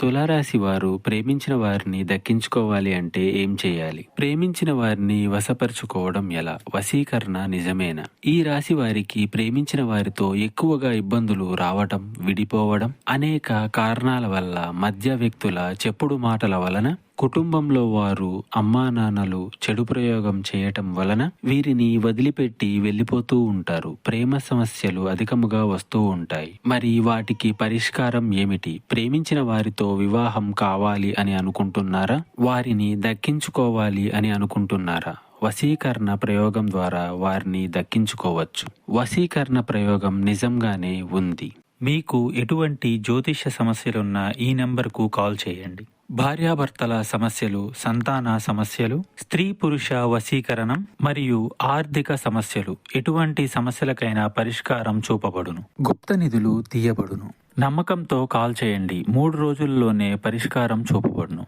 తులారాశి వారు ప్రేమించిన వారిని దక్కించుకోవాలి అంటే ఏం చేయాలి? ప్రేమించిన వారిని వశపరుచుకోవడం ఎలా? వశీకరణ నిజమేనా? ఈ రాశి వారికి ప్రేమించిన వారితో ఎక్కువగా ఇబ్బందులు రావటం విడిపోవడం అనేక కారణాల వల్ల మధ్య వ్యక్తుల చెప్పుడు మాటల వలన కుటుంబంలో వారు అమ్మా నాన్నలు చెడు ప్రయోగం చేయటం వలన వీరిని వదిలిపెట్టి వెళ్ళిపోతూ ఉంటారు. ప్రేమ సమస్యలు అధికముగా వస్తూ ఉంటాయి. మరి వాటికి పరిష్కారం ఏమిటి? ప్రేమించిన వారితో వివాహం కావాలి అని అనుకుంటున్నారా? వారిని దక్కించుకోవాలి అని అనుకుంటున్నారా? వశీకరణ ప్రయోగం ద్వారా వారిని దక్కించుకోవచ్చు. వశీకరణ ప్రయోగం నిజంగానే ఉంది. మీకు ఎటువంటి జ్యోతిష్య సమస్యలున్నా ఈ నెంబర్కు కాల్ చేయండి. భార్యాభర్తల సమస్యలు సంతాన సమస్యలు స్త్రీ పురుష వశీకరణం మరియు ఆర్థిక సమస్యలు. ఎటువంటి సమస్యలకైనా పరిష్కారం చూపబడును. గుప్త నిధులు తీయబడును. నమ్మకంతో కాల్ చేయండి. మూడు రోజుల్లోనే పరిష్కారం చూపబడును.